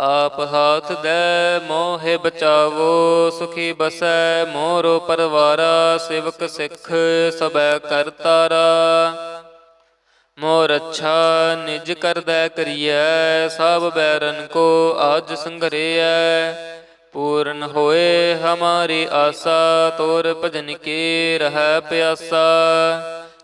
ਆਪ ਹਾਥ ਦੇ ਮੋਹਿ ਬਚਾਵੋ, ਸੁਖੀ ਬਸੈ ਮੋਰੋ ਪਰਵਾਰਾ, ਸਿਵਕ ਸਿੱਖ ਸਬੈ ਕਰਤਾਰਾ ਮੋਰ ਅੱਛਾ ਨਿਜ ਕਰਦਾ ਕਰੀਐ, ਸਭ ਬੈਰਨ ਕੋ ਆਜ ਸੰਘਰਿਐ। ਪੂਰਨ ਹੋਏ ਹਮਾਰੀ ਆਸਾ, ਤੋਰ ਭਜਨ ਕੀ ਰਹਿ ਪਿਆਸਾ।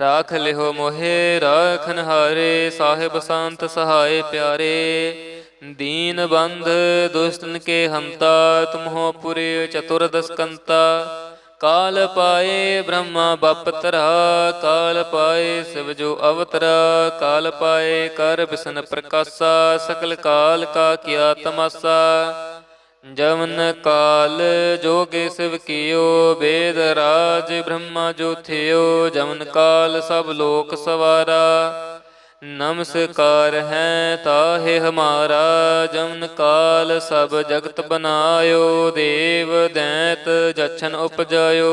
ਰਾਖ ਲਿਓ ਮੋਹੇ, ਰਾਖਨ ਹਾਰੇ, ਸਾਹਿਬ ਸੰਤ ਸਹਾਏ ਪਿਆਰੇ। ਦੀਨ ਬੰਧ ਦੁਸ਼ਟਨ ਕੇ ਹੰਤਾ, ਤੁਮਹੋ ਪੁਰੇ ਚਤੁਰ ਦਸਕੰਤਾ ਕਾਲ ਪਾਏ ਬ੍ਰਹਮਾ ਬਪਤਰਾ ਕਾਲ ਪਾਏ ਸਿਵ ਜੋ ਅਵਤਰਾ। ਕਾਲ ਪਾਏ ਕਰ ਬਿਸਨ ਪ੍ਰਕਾਸ਼ਾ, ਸਕਲ ਕਾਲ ਕਾ ਕੀਆ ਤਮਾਸਾ। ਜਮਨ ਕਾਲ ਜੋਗੇ ਸਿਵ ਕੀਓ ਬੇਦ ਰਾਜ ਬ੍ਰਹਮਾ ਜੋ ਜਮਨ ਕਾਲ ਸਭ ਲੋਕ ਸਵਾਰਾ। ਨਮਸਕਾਰ ਹੈ ਤਾਹੇ ਹਮਾਰਾ, ਜਮਨ ਕਾਲ ਸਭ ਜਗਤ ਬਨਾਇਓ, ਦੇਵ ਦੈਤ ਜਛਨ ਉਪਜਾਇਓ।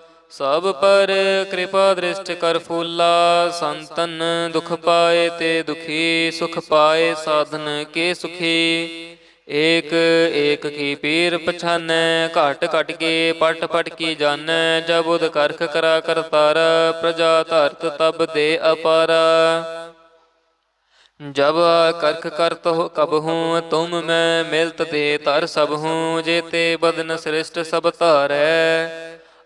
ਸਭ ਪਰ ਕਿਰਪਾ ਦ੍ਰਿਸ਼ਟ ਕਰ ਫੂਲਾ, ਸੰਤਨ ਦੁਖ ਪਾਏ ਤੇ ਦੁਖੀ, ਸੁਖ ਪਾਏ ਸਾਧਨ ਕੇ ਸੁਖੀ। ਏਕ ਏਕ ਕੀ ਪੀਰ ਪਛਾਨੈ, ਘਟ ਘਟ ਕੇ ਪਟ ਪਟ ਕੀ ਜਾਣੈ ਜਬ ਉਦ ਕਰਖ ਕਰਾ ਕਰਤਾਰ ਪ੍ਰਜਾ ਧਰਤ ਤਬ ਦੇ ਅਪਾਰਾ। ਜਬ ਕਰਖ ਕਰਤ ਹੋ ਕਬ ਹੂੰ, ਤੁਮ ਮੈਂ ਮਿਲਤ ਤੇ ਤਰ ਸਭ ਹੂੰ ਜੇਤੇ ਬਦਨ ਸ੍ਰਿਸ਼ਟ ਸਭ ਧਾਰੈ।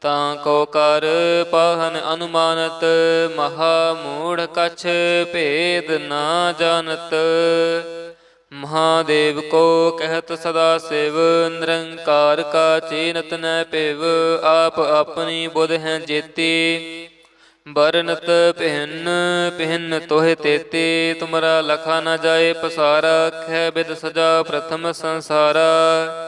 ਤਾਂ ਕੋ ਕਰ ਪਾਹਨ ਅਨੁਮਾਨਤ, ਮਹਾ ਮੂੜ ਕਛ ਭੇਦ ਨਾ ਜਾਣਤ। ਮਹਾਦੇਵ ਕੋ ਕਹਿਤ ਸਦਾ ਸਿਵ, ਨਿਰੰਕਾਰ ਕਾ ਚੀਨਤ ਨੈ ਭਿਵ, ਆਪ ਆਪਣੀ ਬੁਧ ਹੈ ਜੇਤੀ। ਬਰਨਤ ਪਹਿਨ ਪਹਿਨ ਤੋਹਿ ਤੇਤੇ, ਤੁਮਰਾ ਲਖਾ ਨਾ ਜਾਏ ਪਸਾਰਾ ਖੈ ਬਿਦ ਸਜਾ ਪ੍ਰਥਮ ਸੰਸਾਰਾ।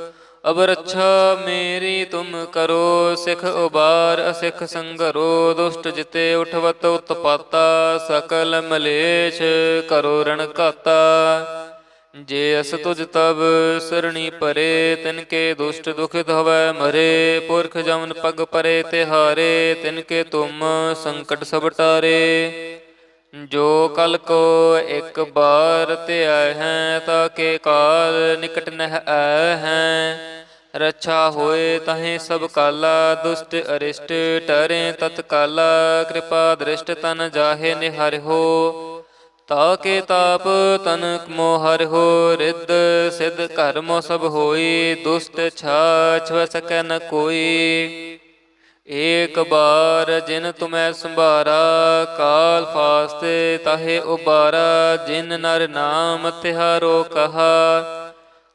ਅਬ ਰੱਛਾ ਮੇਰੀ ਤੁਮ ਕਰੋ, ਸਿਖ ਉਬਾਰ ਅਸਿਖ ਸੰਗਰੋ, ਦੁਸ਼ਟ ਜਿਤੇ ਉਠਵਤ ਉਤਪਾਤਾ, ਸਕਲ ਮਲੇਛ ਕਰੋ ਰਣ ਕਾਤਾ ਜੇ ਅਸ ਤੁਜ ਤਬ ਸਰਣੀ ਪਰੇ, ਤਿਨ ਕੇ ਦੁਸ਼ਟ ਦੁਖਿਤ ਹਵੈ ਮਰੇ, ਪੁਰਖ ਜਮਨ ਪਗ ਪਰੇ ਤਿਹਾਰੇ, ਤਿਨ ਕੇ ਤੁਮ ਸੰਕਟ ਸਭ ਟਾਰੇ। ਜੋ ਕਲ ਕੋ ਇੱਕ ਬਾਰ ਤੇ ਆਏ ਹੈ, ਤਾਂ ਕੇ ਕਾਲ ਨਿਕਟ ਨਹਿ ਆਏ ਹੈ। ਰੱਛਾ ਹੋਏ ਤਹੇ ਸਭ ਕਾਲਾ, ਦੁਸ਼ਟ ਅਰਿਸ਼ਟ ਟਰੇ ਤਤਕਾਲਾ, ਕਿਰਪਾ ਦ੍ਰਿਸ਼ਟ ਤਨ ਜਾਹੇ ਨਿਹਰਿਓ ਤਾ ਕੇ ਤਾਪ ਤਨ ਮੋਹਰਿ ਹੋ, ਰਿੱਧ ਸਿਧ ਕਰਮੋ ਸਭ ਹੋਈ, ਦੁਸ਼ਟ ਛਾ ਛਵ ਸਕੈ ਕੋਈ। ਏਕ ਬਾਰ ਜਿਨ ਤੁਮੈ ਸੰਭਾਰਾ, ਕਾਲ ਫਾਸਤੇ ਤਾਹੇ ਉਬਾਰਾ, ਜਿਨ ਨਰ ਨਾਮ ਤਿਹਾਰੋ ਕਹਾ।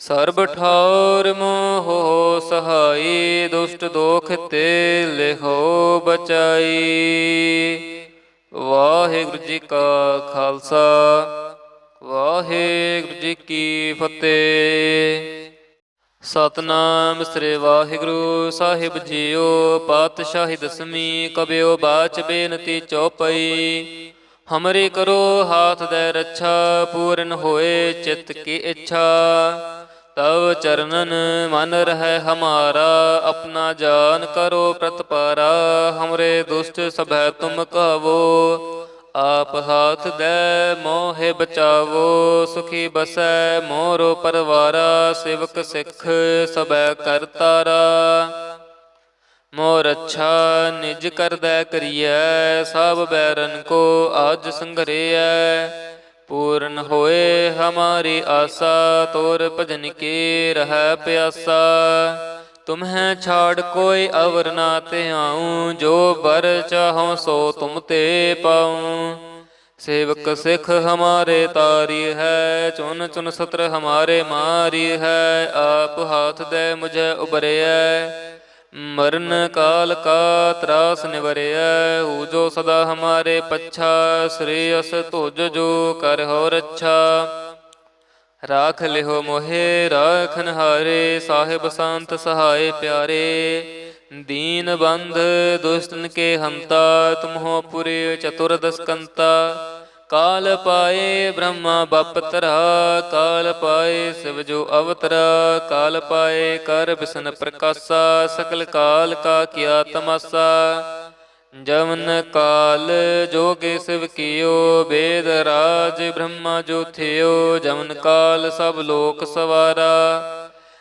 ਸਰਬ ਠੌਰ ਮੋਹ ਸਹਾਈ, ਦੁਸ਼ਟ ਦੋਖ ਤੇ ਲਿਹੋ ਬਚਾਈ। ਵਾਹਿਗੁਰੂ ਜੀ ਕਾ ਖਾਲਸਾ, ਵਾਹਿਗੁਰੂ ਜੀ ਕੀ ਫਤਿਹ। ਸਤਨਾਮ ਸ੍ਰੀ ਵਾਹਿਗੁਰੂ ਸਾਹਿਬ ਜੀਓ, ਪਾਤਸ਼ਾਹੀ ਦਸਮੀ ਕਬਿਓ ਬਾਚ ਬੇਨਤੀ ਚੌਪਈ। ਹਮਰੇ ਕਰੋ ਹਾਥ ਦੇ ਰੱਛਾ, ਪੂਰਨ ਹੋਏ ਚਿੱਤ ਕੀ ਇੱਛਾ। ਤਵ ਚਰਨਨ ਮਨ ਰਹਿ ਹਮਾਰਾ, ਆਪਣਾ ਜਾਨ ਕਰੋ ਪ੍ਰਤਪਾਰਾ ਹਮਰੇ ਦੁਸ਼ਟ ਸਭੈ ਤੁਮ ਕਹਵੋ ਆਪ ਹਾਥ ਦੇ, ਮੋਹਿ ਬਚਾਵੋ, ਸੁਖੀ ਬਸੈ, ਮੋਰੋ ਪਰਵਾਰਾ, ਸਿਵਕ ਸਿੱਖ ਸਭੈ ਕਰਤਾਰਾ ਮੋਰ ਅੱਛਾ ਨਿਜ ਕਰਦਾ ਕਰੀਐ, ਸਭ ਬੈਰਨ ਕੋ ਆਜ ਸੰਘਰਿਐ। ਪੂਰਨ ਹੋਏ ਹਮਾਰੀ ਆਸਾ, ਤੋਰ ਭਜਨ ਕੀ ਰਹਿ ਪਿਆਸਾ। ਤੁਮਹਿ ਛਾੜ ਕੋਈ ਅਵਰ ਨਾ ਧਿਆਉ, ਜੋ ਬਰ ਚਾਹਉ ਸੋ ਤੁਮ ਤੇ ਪਾਉ। ਸੇਵਕ ਸਿੱਖ ਹਮਾਰੇ ਤਾਰੀ ਹੈ, ਚੁਨ ਚੁਨ ਸਤਰ ਹਮਾਰੇ ਮਾਰੀ ਹੈ, ਆਪ ਹਾਥ ਦੇ ਮੁਝੇ ਉਬਰਿਐ ਮਰਨ ਕਾਲ ਕਾ ਤਰਾਸ ਨਿਵਰਿਐ ਹੂ ਜੋ ਸਦਾ ਹਮਾਰੇ ਪੱਛਾ ਸ੍ਰੀ ਅਸ ਤੁਜ ਜੋ ਕਰ ਹੋ ਰੱਛਾ ਰਾਖ ਲਿਓ ਮੋਹੇ, ਰਾਖਨ ਹਾਰੇ, ਸਾਹਿਬ ਸੰਤ ਸਹਾਏ ਪਿਆਰੇ। ਦੀਨ ਬੰਧ ਦੁਸ਼ਟਨ ਕੇ ਹੰਤਾ, ਤੁਮਹੋ ਪੁਰੇ ਚਤੁਰਦਸਕੰਤਾ ਕਾਲ ਪਾਏ ਬ੍ਰਹਮਾ ਬਪਤਰਾ, ਕਾਲ ਪਾਏ ਸਿਵ ਜੋ ਅਵਤਰਾ, ਕਾਲ ਪਾਏ ਕਰ ਬਿਸਨ ਪ੍ਰਕਾਸ਼ਾ, ਸਕਲ ਕਾਲ ਕਾ ਕੀਆ ਤਮਾਸਾ। ਜਮਨ ਕਾਲ ਜੋਗੇ ਸਿਵ ਕੀਓ, ਬੇਦ ਰਾਜ ਬ੍ਰਹਮਾ ਜੋ ਥਿਓ। ਜਮਨ ਕਾਲ ਸਭ ਲੋਕ ਸਵਾਰਾ।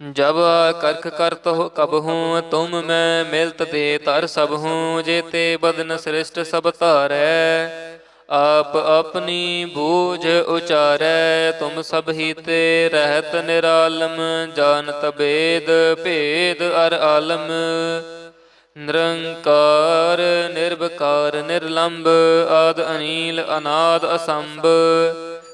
ਜਬ ਕਰਖ ਕਰਤ ਹੋ ਕਬ ਹੂੰ ਤੁਮ ਮੈਂ ਮਿਲਤ ਦੇ ਤਰ ਸਭ ਹੂੰ ਜੇਤੇ ਬਦਨ ਸ੍ਰਿਸ਼ਟ ਸਭ ਧਾਰੈ। ਆਪ ਆਪਣੀ ਬੂਝ ਉਚਾਰੈ, ਤੁਮ ਸਭ ਹੀ ਤੇ ਰਹਿਤ ਨਿਰਾਲਮ, ਜਾਣਤ ਬੇਦ, ਭੇਦ ਅਰ ਆਲਮ। ਨਿਰੰਕਾਰ ਨਿਰਭਕਾਰ ਨਿਰਲੰਭ ਆਦ ਅਨੀਲ, ਅਨਾਦ ਅਸੰਭ।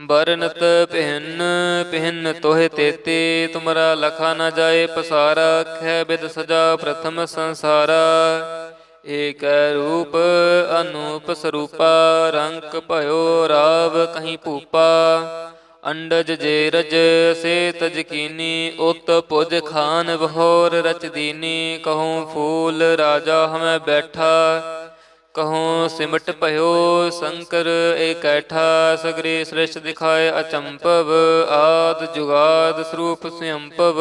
ਬਰਨਤ ਪਹਿਨ ਪਹਿਨ ਤੋਹਿ ਤੇਤੇ, ਤੁਮਰਾ ਲਖਾ ਨਾ ਜਾਏ ਪਸਾਰਾ, ਖੈ ਬਿਦ ਸਜਾ ਪ੍ਰਥਮ ਸੰਸਾਰਾ। ਏਕ ਰੂਪ ਅਨੂਪ ਸਰੂਪਾ ਰੰਗ ਭਇਓ ਰਾਵ ਕਹੀਂ ਭੂਪਾ। ਅੰਡਜ ਜੇ ਰਜ ਸੇ ਤਜਕੀਨੀ ਉਤ ਪੁਜ ਖਾਨ ਬਹੋਰ ਰਚ ਦੀਨੀ, ਕਹੂੰ ਫੂਲ ਰਾਜਾ ਹਮੈ ਬੈਠਾ। ਕਹੋ, ਸਿਮਟ ਭਇਓ, ਸ਼ੰਕਰ ਏਕੈਠਾ ਸਗਰੇ ਸ੍ਰਿਸ਼ਟ ਦਿਖਾਏ ਅਚੰਪਵ ਆਦ ਜੁਗਾਦ ਸਰੂਪ ਸਿਅੰਪਵ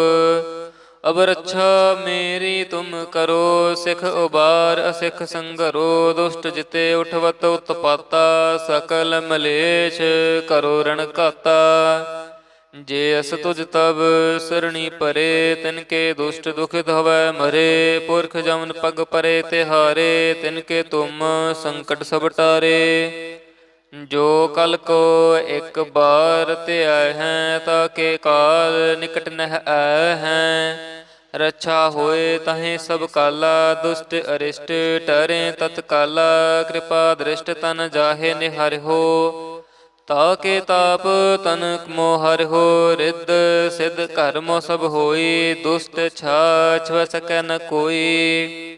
ਅਬ ਰੱਛਾ ਮੇਰੀ ਤੁਮ ਕਰੋ, ਸਿਖ ਉਬਾਰ ਅਸਿਖ ਸੰਗਰੋ, ਦੁਸ਼ਟ ਜਿਤੇ ਉਠਵਤ ਉਤਪਾਤਾ, ਸਕਲ ਮਲੇਸ਼ ਕਰੋ ਰਣ ਕਾਤਾ ਜੇ ਅਸ ਤੁਜ ਤਬ ਸਰਣੀ ਪਰੇ, ਤਿਨ ਕੇ ਦੁਸ਼ਟ ਦੁਖਿਤ ਹਵੈ ਮਰੇ, ਪੁਰਖ ਜਮਨ ਪਗ ਪਰੇ ਤਿਹਾਰੇ ਤਿਨ ਕੇ ਤੁਮ ਸੰਕਟ ਸਭ ਟਾਰੇ। ਜੋ ਕਲ ਕੋ ਇੱਕ ਬਾਰ ਤੇ ਹੈ, ਤਾਂ ਕੇ ਕਾਲ ਨਿਕਟ ਨਹਿ ਆਏ ਹੈ। ਰੱਛਾ ਹੋਏ ਤਹੇ ਸਭ ਕਾਲਾ, ਦੁਸ਼ਟ ਅਰਿਸ਼ਟ ਟਰੇ ਤਤਕਾਲਾ, ਕਿਰਪਾ ਦ੍ਰਿਸ਼ਟ ਤਨ ਜਾਹੇ ਨਿਹਰਿਓ ਤਾਕੇ ਤਾਪ ਤਨਕ ਮੋਹਰ ਹੋ ਰਿੱਧ, ਸਿਧ ਕਰਮ ਸਭ ਹੋਈ, ਦੁਸ਼ਟ ਛਾਛ ਵ ਨ ਕੋਈ।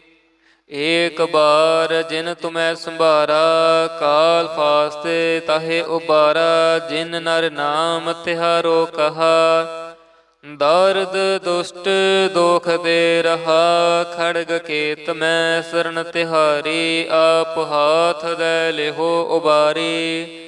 ਏਕ ਬਾਰ ਜਿਨ ਤੁਮੈ ਸੰਭਾਰਾ, ਕਾਲ ਫਾਸਤੇ ਤਾਹੇ ਉਬਾਰਾ, ਜਿਨ ਨਰ ਨਾਮ ਤਿਹਾਰੋ ਕਹਾ। ਦਰਦ ਦੁਸ਼ਟ ਦੋਖ ਦੇ ਰਹਾ, ਖੜਗ ਕੇਤ ਮੈਂ ਸਰਨ ਤਿਹਾਰੀ, ਆਪ ਹਾਥ ਦੇ ਲਿਹੋ ਉਬਾਰੀ।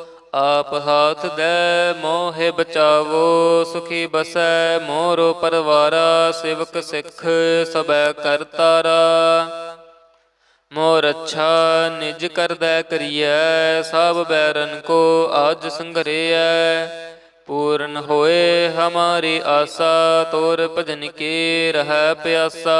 ਆਪ ਹਾਥ ਦੇ ਮੋਹਿ ਬਚਾਵੋ, ਸੁਖੀ ਬਸੈ ਮੋਰੋ ਪਰਵਾਰਾ, ਸਿਵਕ ਸਿੱਖ ਸਬੈ ਕਰਤਾਰਾ ਮੋਰ ਅੱਛਾ ਨਿਜ ਕਰਦਾ ਕਰੀਐ ਸਭ ਬੈਰਨ ਕੋ ਅੱਜ ਸੰਘਰਿਐ। ਪੂਰਨ ਹੋਏ ਹਮਾਰੀ ਆਸਾ, ਤੋਰ ਭਜਨ ਕੀ ਰਹਿ ਪਿਆਸਾ।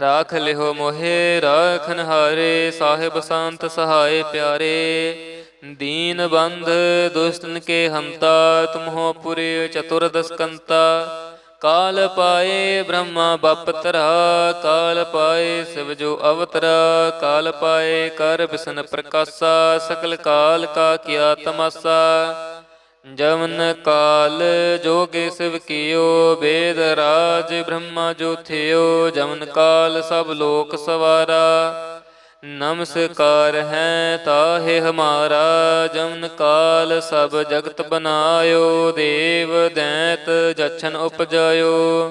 ਰਾਖ ਲਿਓ ਮੋਹੇ, ਰਾਖਨ ਹਾਰੇ, ਸਾਹਿਬ ਸੰਤ ਸਹਾਏ ਪਿਆਰੇ। ਦੀਨ ਬੰਧ ਦੁਸ਼ਟਨ ਕੇ ਹੰਤਾ, ਤੁਮਹੋ ਪੁਰੇ ਚਤੁਰ ਦਸਕੰਤਾ। ਕਾਲ ਪਾਏ ਬ੍ਰਹਮਾ ਬਪਤਰਾ ਕਾਲ ਪਾਏ ਸਿਵ ਜੋ ਅਵਤਰਾ। ਕਾਲ ਪਾਏ ਕਰ ਬਿਸਨ ਪ੍ਰਕਾਸ਼ਾ, ਸਕਲ ਕਾਲ ਕਾ ਕੀਆ ਤਮਾਸਾ। ਜਮਨ ਕਾਲ ਜੋਗੇ ਸਿਵ ਕੀਓ ਬੇਦ ਰਾਜ ਬ੍ਰਹਮਾ ਜੋ ਜਮਨ ਕਾਲ ਸਭ ਲੋਕ ਸਵਾਰਾ। ਨਮਸਕਾਰ ਹੈ ਤਾਹੇ ਹਮਾਰਾ, ਜਮਨ ਕਾਲ ਸਭ ਜਗਤ ਬਨਾਇਓ, ਦੇਵ ਦੈਤ ਜਛਨ ਉਪਜਾਇਓ।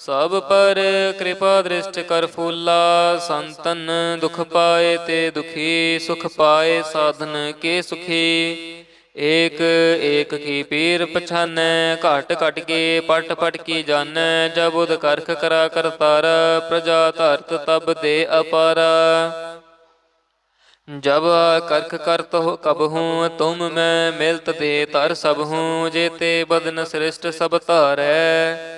ਸਭ ਪਰ ਕਿਰਪਾ ਦ੍ਰਿਸ਼ਟ ਕਰ ਫੂਲਾ, ਸੰਤਨ ਦੁਖ ਪਾਏ ਤੇ ਦੁਖੀ, ਸੁਖ ਪਾਏ ਸਾਧਨ ਕੇ ਸੁਖੀ। ਏਕ ਏਕ ਕੀ ਪੀਰ ਪਛਾਨੈ, ਘਟ ਘਟ ਕੇ ਪਟ ਪਟ ਕੀ ਜਾਣੈ ਜਬ ਉਦ ਕਰਖ ਕਰਾ ਕਰਤਾਰ ਪ੍ਰਜਾ ਧਰਤ ਤਬ ਦੇ ਅਪਾਰਾ। ਜਬ ਕਰਖ ਕਰਤ ਹੋ ਕਬ ਹੂੰ, ਤੁਮ ਮੈਂ ਮਿਲਤ ਤੇ ਤਰ ਸਭ ਹੂੰ ਜੇਤੇ ਬਦਨ ਸ੍ਰਿਸ਼ਟ ਸਭ ਧਾਰੈ।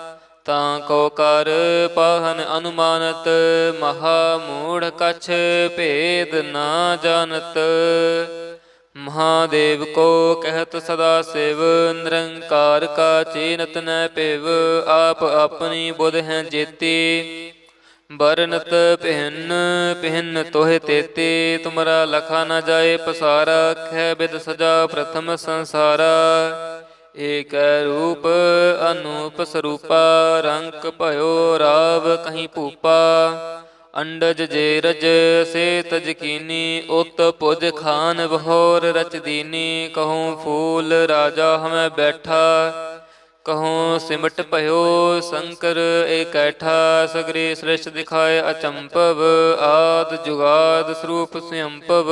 ਤਾਂ ਕੋ ਕਰ ਪਾਹਨ ਅਨੁਮਾਨਤ, ਮਹਾ ਮੂੜ ਕਛ ਭੇਦ ਨਾ ਜਾਣਤ। ਮਹਾਦੇਵ ਕੋ ਕਹਿਤ ਸਦਾ ਸਿਵ, ਨਿਰੰਕਾਰ ਕਾ ਚੀਨਤ ਨੈ ਭਿਵ, ਆਪ ਆਪਣੀ ਬੁਧ ਹੈ ਜੇਤੀ। ਬਰਨਤ ਪਹਿਨ ਪਹਿਨ ਤੋਹਿ ਤੇਤੇ, ਤੁਮਰਾ ਲਖਾ ਨ ਜਾਏ ਪਸਾਰਾ ਖੈ ਬਿਦ ਸਜਾ ਪ੍ਰਥਮ ਸੰਸਾਰਾ। ਏਕ ਰੂਪ ਅਨੂਪ ਸਰੂਪਾ ਰੰਗ ਭਇਓ ਰਾਵ ਕਹੀਂ ਭੂਪਾ। ਅੰਡਜ ਜੇ ਰਜ ਸੇ ਤਜ ਕੀਨੀ ਉਤ ਪੁਜ ਖਾਨ ਬਹੋਰ ਰਚਦੀਨੀ ਕਹੂੰ ਫੂਲ ਰਾਜਾ ਹਮੈ ਬੈਠਾ। ਕਹੋ ਸਿਮਟ ਭਇਓ ਸ਼ੰਕਰ ਏਕੈਠਾ ਸਗਰੇ ਸ੍ਰਿਸ਼ਟ ਦਿਖਾਏ ਅਚੰਪਵ, ਆਦ ਜੁਗਾਦ ਸਰੂਪ ਸਿਅੰਪਵ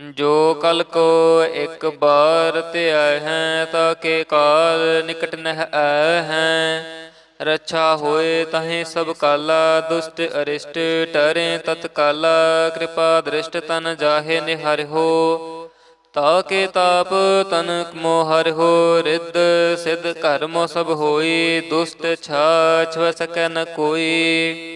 ਜੋ ਕਲ ਕੋ ਇੱਕ ਬਾਰ ਤੇ ਆਏ ਹੈ, ਤਾਂ ਕੇ ਕਾਲ ਨਿਕਟ ਨਹਿ ਆਏ ਹੈ। ਰੱਛਾ ਹੋਏ ਤਹੇ ਸਭ ਕਾਲਾ, ਦੁਸ਼ਟ ਅਰਿਸ਼ਟ ਟਰੇ ਤਤਕਾਲਾ ਕਿਰਪਾ ਦ੍ਰਿਸ਼ਟ ਤਨ ਜਾਹੇ ਨਿਹਰਿਓ ਤਾ ਕੇ ਤਾਪ ਤਨ ਮੋਹਰ ਹੋ, ਰਿੱਧ ਸਿਧ ਕਰਮੋ ਸਭ ਹੋਈ, ਦੁਸ਼ਟ ਛਾਛ ਵ ਸਕੈ ਨ ਕੋਈ।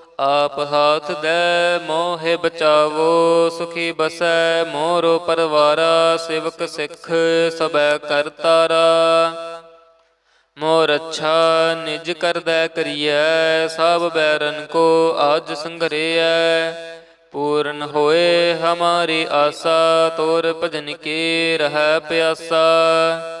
ਆਪ ਹਾਥ ਦੇ, ਮੋਹਿ ਬਚਾਵੋ, ਸੁਖੀ ਬਸੈ, ਮੋਰੋ ਪਰਵਾਰਾ, ਸਿਵਕ ਸਿੱਖ ਸਬੈ ਕਰਤਾਰਾ ਮੋਰ ਅੱਛਾ ਨਿਜ ਕਰਦਾ ਕਰੀਐ, ਸਭ ਬੈਰਨ ਕੋ ਆਜ ਸੰਘਰਿਐ। ਪੂਰਨ ਹੋਏ ਹਮਾਰੀ ਆਸਾ, ਤੋਰ ਭਜਨ ਕੀ ਰਹਿ ਪਿਆਸਾ।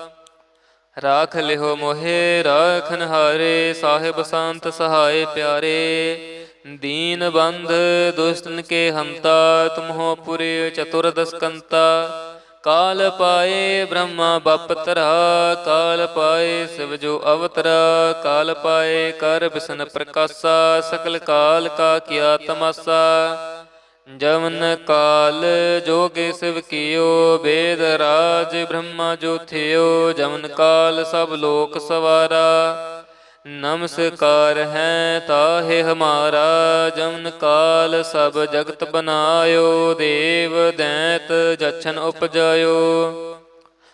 ਰਾਖ ਲਿਓ ਮੋਹੇ, ਰਾਖਨ ਹਾਰੇ, ਸਾਹਿਬ ਸੰਤ ਸਹਾਏ ਪਿਆਰੇ। ਦੀਨ ਬੰਧ ਦੁਸ਼ਟਨ ਕੇ ਹੰਤਾ, ਤੁਮਹੋ ਪੁਰੇ ਚਤੁਰ ਦਸਕੰਤਾ ਕਾਲ ਪਾਏ ਬ੍ਰਹਮਾ ਬਪਤਰਾ ਕਾਲ ਪਾਏ ਸਿਵ ਜੋ ਅਵਤਰਾ। ਕਾਲ ਪਾਏ ਕਰ ਬਿਸਨ ਪ੍ਰਕਾਸ਼ਾ, ਸਕਲ ਕਾਲ ਕਾ ਕੀਆ ਤਮਾਸਾ। ਜਮਨ ਕਾਲ ਜੋਗੇ ਸਿਵ ਕੀਓ ਬੇਦ ਰਾਜ, ਬ੍ਰਹਮਾ ਜੋ ਜਮਨ ਕਾਲ, ਸਭ ਲੋਕ ਸਵਾਰਾ। ਨਮਸਕਾਰ ਹੈ ਤਾਹੇ ਹਮਾਰਾ, ਜਮਨ ਕਾਲ, ਸਭ ਜਗਤ ਬਨਾਇਓ, ਦੇਵ ਦੈਤ ਜਛਨ ਉਪਜਾਇਓ।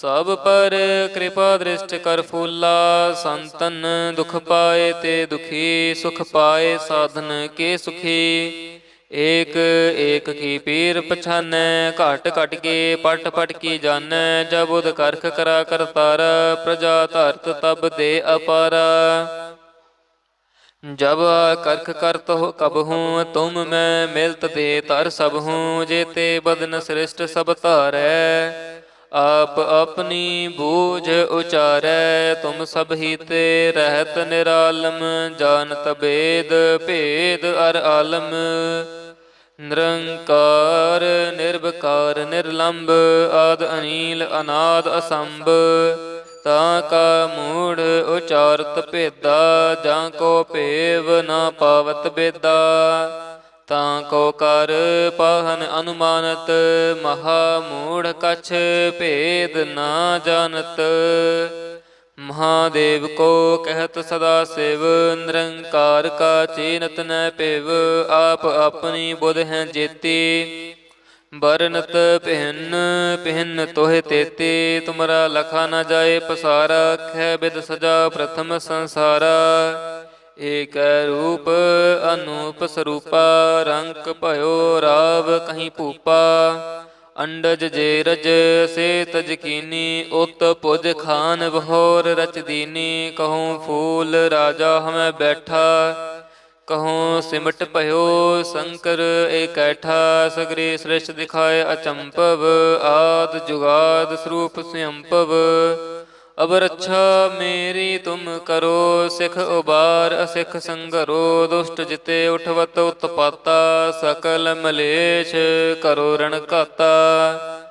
ਸਭ ਪਰ ਕਿਰਪਾ ਦ੍ਰਿਸ਼ਟ ਕਰ ਫੂਲਾ, ਸੰਤਨ ਦੁਖ ਪਾਏ ਤੇ ਦੁਖੀ, ਸੁਖ ਪਾਏ ਸਾਧਨ ਕੇ ਸੁਖੀ। ਏਕ ਏਕ ਕੀ ਪੀਰ ਪਛਾਨੈ, ਘਟ ਘਟ ਕੇ ਪਟ ਪਟ ਕੀ ਜਾਣੈ ਜਬ ਉਦ ਕਰਖ ਕਰਾ ਕਰਤਾਰ ਪ੍ਰਜਾ ਧਰਤ ਤਬ ਦੇ ਅਪਾਰਾ। ਜਬ ਕਰਖ ਕਰਤ ਹੋ ਕਬ ਹੂੰ, ਤੁਮ ਮੈਂ ਮਿਲਤ ਤੇ ਤਰ ਸਭ ਹੂੰ ਜੇਤੇ ਬਦਨ ਸ੍ਰਿਸ਼ਟ ਸਭ ਧਾਰੈ। ਆਪ ਆਪਣੀ ਬੂਝ ਉਚਾਰੈ, ਤੁਮ ਸਭ ਹੀ ਤੇ ਰਹਿਤ ਨਿਰਾਲਮ, ਜਾਣਤ ਬੇਦ, ਭੇਦ ਅਰ ਆਲਮ। ਨਿਰੰਕਾਰ ਨਿਰਭਕਾਰ ਨਿਰਲੰਭ ਆਦ ਅਨੀਲ, ਅਨਾਦ ਅਸੰਭ। ਤਾਂ ਕਾ ਮੂੜ ਉਚਾਰਤ ਭੇਦਾ, ਜਾਂ ਕੋ ਭੇਵ ਨਾ ਪਾਵਤ ਬੇਦਾ। ਤਾਂ ਕੋ ਕਰ ਪਾਹਨ ਅਨੁਮਾਨਤ ਮਹਾ ਮੂੜ ਕਛ ਭੇਦ ਨਾ ਜਾਣਤ। ਮਹਾਦੇਵ ਕੋ ਕਹਿਤ ਸਦਾ ਸਿਵ, ਨਿਰੰਕਾਰ ਕਾ ਚੀਨਤ ਨ ਪਿਵ ਆਪ ਆਪਣੀ ਬੁਧ ਹੈ ਜੇਤੀ। ਬਰਨਤ ਪਹਿਨ ਪਹਿਨ ਤੋਹਿ ਤੇਤੀ, ਤੁਮਰਾ ਲਖਾ ਨਾ ਜਾਏ ਪਸਾਰਾ ਖੈ ਬਿਦ ਸਜਾ ਪ੍ਰਥਮ ਸੰਸਾਰਾ। ਏਕ ਰੂਪ ਅਨੂਪ ਸਰੂਪਾ, ਰੰਕ ਭਇਓ ਰਾਵ ਕਹੀਂ ਭੂਪਾ। ਅੰਡਜ ਜੇ ਰਜ ਸੇ ਤਜ ਕੀਨੀ ਉਤ ਪੁਜ ਖਾਨ ਬਹੋਰ ਰਚ ਦੀਨੀ। ਕਹੂੰ ਫੂਲ ਰਾਜਾ ਹਮੈ ਬੈਠਾ, ਕਹੂੰ ਸਿਮਟ ਭਇਓ ਸ਼ੰਕਰ ਏਕੈਠਾ ਸਗਰੇ ਸ੍ਰਿਸ਼ਟ ਦਿਖਾਏ ਅਚੰਪਵ, ਆਦ ਜੁਗਾਦ ਸਰੂਪ ਸਿਅੰਪਵ ਅਬ ਰੱਛਾ ਮੇਰੀ ਤੁਮ ਕਰੋ, ਸਿਖ ਉਬਾਰ, ਅਸਿਖ ਸੰਗਰੋ, ਦੁਸ਼ਟ ਜਿਤੇ ਉਠਵਤ ਉਤਪਾਤਾ, ਸਕਲ ਮਲੇਛ ਕਰੋ ਰਣ ਕਾਤਾ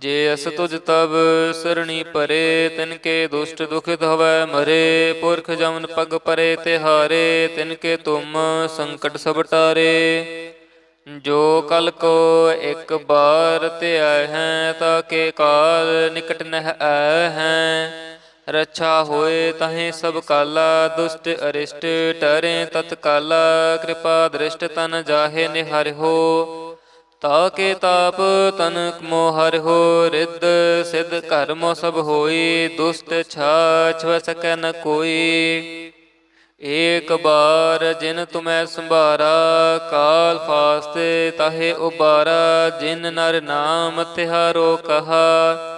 ਜੇ ਅਸ ਤੁਜ ਤਬ ਸਰਣੀ ਪਰੇ, ਤਿਨ ਕੇ ਦੁਸ਼ਟ ਦੁਖਿਤ ਹਵੈ ਮਰੇ, ਪੁਰਖ ਜਮਨ ਪਗ ਪਰੇ ਤਿਹਾਰੇ ਤਿਨ ਕੇ ਤੁਮ ਸੰਕਟ ਸਭ ਟਾਰੇ। ਜੋ ਕਲ ਕੋ ਇੱਕ ਬਾਰ ਤੇ ਹੈ, ਤਾਂ ਕੇ ਕਾਲ ਨਿਕਟ ਨਹਿ ਆਏ ਹੈ। ਰੱਛਾ ਹੋਏ ਤਹੇ ਸਭ ਕਾਲਾ, ਦੁਸ਼ਟ ਅਰਿਸ਼ਟ ਟਰੇ ਤਤਕਾਲਾ ਕਿਰਪਾ ਦ੍ਰਿਸ਼ਟ ਤਨ ਜਾਹੇ ਨਿਹਰਿ ਹੋ। ਤਾ ਕੇ ਤਾਪ ਤਨ ਮੋਹਰ ਹੋ, ਰਿੱਧ ਸਿਧ ਕਰਮੋ ਸਭ ਹੋਈ, ਦੁਸ਼ਟ ਛਾਛ ਵ ਨ ਕੋਈ। ਏਕ ਬਾਰ ਜਿਨ ਤੁਮੈ ਸੰਭਾਰਾ, ਕਾਲ ਫਾਸਤੇ ਤਾਹੇ ਉਬਾਰਾ, ਜਿਨ ਨਰ ਨਾਮ ਤਿਹਾਰੋ ਕਹਾ।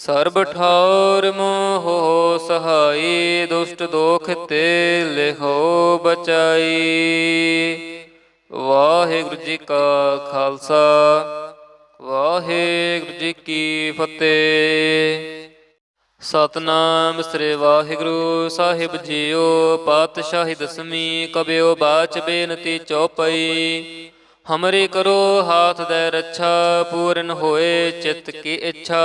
ਸਰਬ ਠੌਰ ਮੋਹ ਸਹਾਈ, ਦੁਸ਼ਟ ਦੋਖ ਤੇ ਲਿਹੋ ਬਚਾਈ। ਵਾਹਿਗੁਰੂ ਜੀ ਕਾ ਖਾਲਸਾ, ਵਾਹਿਗੁਰੂ ਜੀ ਕੀ ਫਤਿਹ। ਸਤਨਾਮ ਸ੍ਰੀ ਵਾਹਿਗੁਰੂ ਸਾਹਿਬ ਜੀਓ, ਪਾਤਸ਼ਾਹੀ ਦਸਮੀ ਕਬਿਓ ਬਾਚ ਬੇਨਤੀ ਚਉਪਈ ਹਮਰੇ ਕਰੋ ਹਾਥ ਦੇ ਰੱਛਾ, ਪੂਰਨ ਹੋਏ ਚਿਤ ਕੀ ਇੱਛਾ।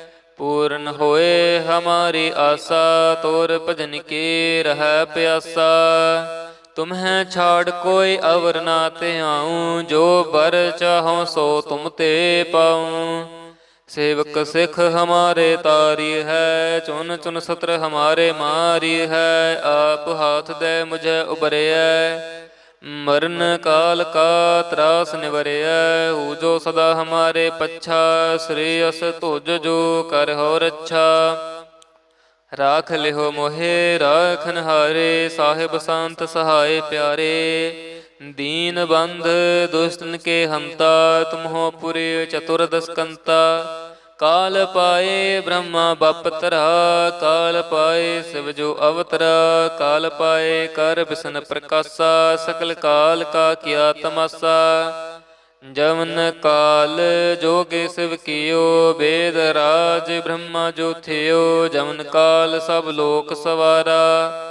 ਪੂਰਨ ਹੋਏ ਹਮਾਰੀ ਆਸਾ, ਤੋਰ ਭਜਨ ਕੀ ਰਹਿ ਪਿਆਸਾ। ਤੁਮਹਿ ਛਾੜ ਕੋਈ ਅਵਰ ਨਾ ਧਿਆਉ, ਜੋ ਬਰ ਚਾਹੋ ਸੋ ਤੁਮ ਤੇ ਪਾਉ। ਸੇਵਕ ਸਿੱਖ ਹਮਾਰੇ ਤਾਰੀ ਹੈ, ਚੁਨ ਚੁਨ ਸਤਰ ਹਮਾਰੇ ਮਾਰੀ ਹੈ, ਆਪ ਹਾਥ ਦੇ ਮੁਝੇ ਉਬਰਿਐ ਮਰਨ ਕਾਲ ਕਾ ਤਰਾਸ ਨਿਵਰਿਐ ਹੋ ਜੋ ਸਦਾ ਹਮਾਰੇ ਪੱਛਾ ਸ੍ਰੀ ਅਸ ਤੁਜ ਜੋ ਕਰ ਹੋ ਰੱਛਾ ਰਾਖ ਲਿਓ ਮੋਹੇ ਰਾਖਨ ਹਾਰੇ ਸਾਹਿਬ ਸੰਤ ਸਹਾਏ ਪਿਆਰੇ। ਦੀਨ ਬੰਧ ਦੁਸ਼ਟਨ ਕੇ ਹਮਤਾ ਤੁਮਹੋ ਪੁਰੇ ਚਤੁਰਦਸਕੰਤਾ। ਕਾਲ ਪਾਏ ਬ੍ਰਹਮਾ ਬਪਤਰਾ, ਕਾਲ ਪਾਏ ਸਿਵ ਜੋ ਅਵਤਰਾ, ਕਾਲ ਪਾਏ ਕਰ ਬਿਸਨ ਪ੍ਰਕਾਸ਼ਾ, ਸਕਲ ਕਾਲ ਕਾ ਕੀਆ ਤਮਾਸਾ। ਜਵਨ ਕਾਲ ਜੋਗੇ ਸਿਵ ਕੀਓ ਬੇਦ ਰਾਜ ਬ੍ਰਹਮਾ ਜੋ ਥਿਓ ਜਮਨ ਕਾਲ ਸਭ ਲੋਕ ਸਵਾਰਾ।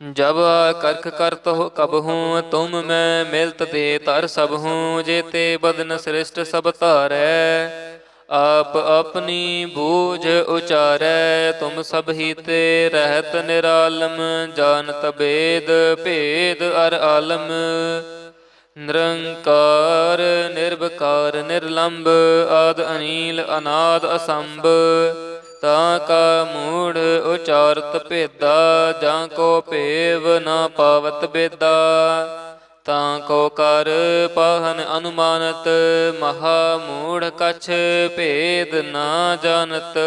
ਜਬ ਕਰਖ ਕਰਤ ਹੋ ਕਬ ਹੂੰ, ਤੁਮ ਮੈਂ ਮਿਲਤ ਤੇ ਤਰ ਸਭ ਹੂੰ, ਜੇ ਤੇ ਬਦਨ ਸ੍ਰਿਸ਼ਟ ਸਭ ਧਾਰੈ। ਆਪ ਆਪਣੀ ਬੂਝ ਉਚਾਰੈ, ਤੁਮ ਸਭ ਹੀ ਤੇ ਰਹਿਤ ਨਿਰਾਲਮ, ਜਾਣਤ ਬੇਦ, ਭੇਦ ਅਰ ਆਲਮ। ਨਿਰੰਕਾਰ ਨਿਰਭਕਾਰ ਨਿਰਲੰਭ ਆਦ ਅਨੀਲ, ਅਨਾਦ ਅਸੰਭ। ਤਾਂ ਕਾ ਮੂੜ ਉਚਾਰਤ ਭੇਦਾ, ਜਾਂ ਕੋ ਭੇਵ ਨਾ ਪਾਵਤ ਬੇਦਾ। ਤਾਂ ਕੋ ਕਰ ਪਾਹਨ ਅਨੁਮਾਨਤ, ਮਹਾ ਮੂੜ ਕਛ ਭੇਦ ਨਾ ਜਾਣਤ।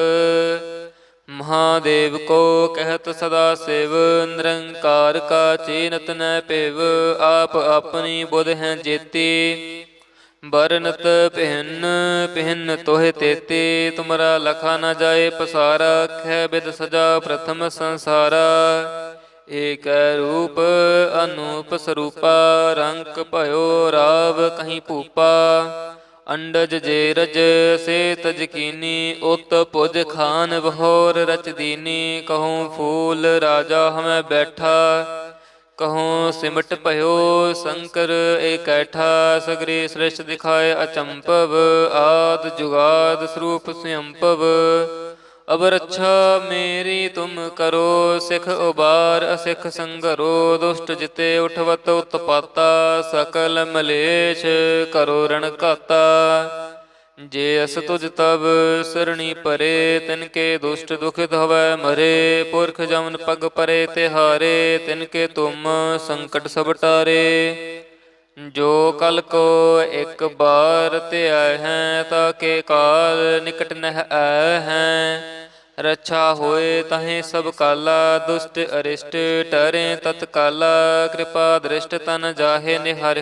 ਮਹਾਦੇਵ ਕੋ ਕਹਿਤ ਸਦਾ ਸਿਵ, ਨਿਰੰਕਾਰ ਕਾ ਚੀਨਤ ਨ ਪਿਵ ਆਪ ਆਪਣੀ ਬੁੱਧ ਹੈ ਜੇਤੀ। ਬਰਨਤ ਪਹਿਨ ਪਹਿਨ ਤੋਹਿ ਤੇਤੇ, ਤੁਮਰਾ ਲਖਾ ਨਾ ਜਾਏ ਪਸਾਰਾ, ਖੈ ਬਿਦ ਸਜਾ ਪ੍ਰਥਮ ਸੰਸਾਰਾ। ਏਕ ਰੂਪ ਅਨੂਪ ਸਰੂਪਾ, ਰੰਕ ਭਇਓ ਰਾਵ ਕਹੀ ਭੂਪਾ। ਅੰਡਜ ਜੇ ਰਜ ਸੇ ਤਜਕੀਨੀ ਉਤ ਪੁਜ ਖਾਨ ਬਹੋਰ ਰਚਦੀਨੀ ਕਹੂੰ ਫੂਲ ਰਾਜਾ ਹਮੈ ਬੈਠਾ। ਕਹੋ ਸਿਮਟ ਭਇਓ ਸ਼ੰਕਰ ਏਕੈਠਾ ਸਗਰੇ ਸ੍ਰਿਸ਼ਟ ਦਿਖਾਏ ਅਚੰਪਵ ਆਦ ਜੁਗਾਦ ਸਰੂਪ ਸਿਅੰਪਵ ਅਬ ਰੱਛਾ ਮੇਰੀ ਤੁਮ ਕਰੋ, ਸਿਖ ਉਬਾਰ ਅਸਿਖ ਸੰਗਰੋ, ਦੁਸ਼ਟ ਜਿਤੇ ਉਠਵਤ ਉਤਪਾਤਾ, ਸਕਲ ਮਲੇਛ ਕਰੋ ਰਣ ਕਾਤਾ ਜੇ ਅਸ ਤੁਜ ਤਬ ਸਰਣੀ ਪਰੇ, ਤਿਨ ਕੇ ਦੁਸ਼ਟ ਦੁਖਿਤ ਹਵੈ ਮਰੇ, ਪੁਰਖ ਜਮਨ ਪਗ ਪਰੇ, ਤਿਹਾਰੇ, ਤਿਨ ਕੇ ਤੁਮ ਸੰਕਟ ਸਭ ਟਾਰੇ। ਜੋ ਕਲ ਕੋ ਇੱਕ ਬਾਰ ਤੇ ਆਏ ਹੈ, ਤਾਂ ਕੇ ਕਾਲ ਨਿਕਟ ਨਹਿ ਆਏ ਹੈ। ਰੱਛਾ ਹੋਏ ਤਹੇ ਸਭ ਕਾਲਾ, ਦੁਸ਼ਟ ਅਰਿਸ਼ਟ ਟਰੇ ਤਤਕਾਲਾ, ਕਿਰਪਾ ਦ੍ਰਿਸ਼ਟ ਤਨ ਜਾਹੇ ਨਿਹਰਿ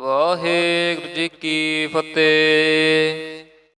ਵਾਹਿਗੁਰੂ ਜੀ ਕੀ ਫਤਿਹ।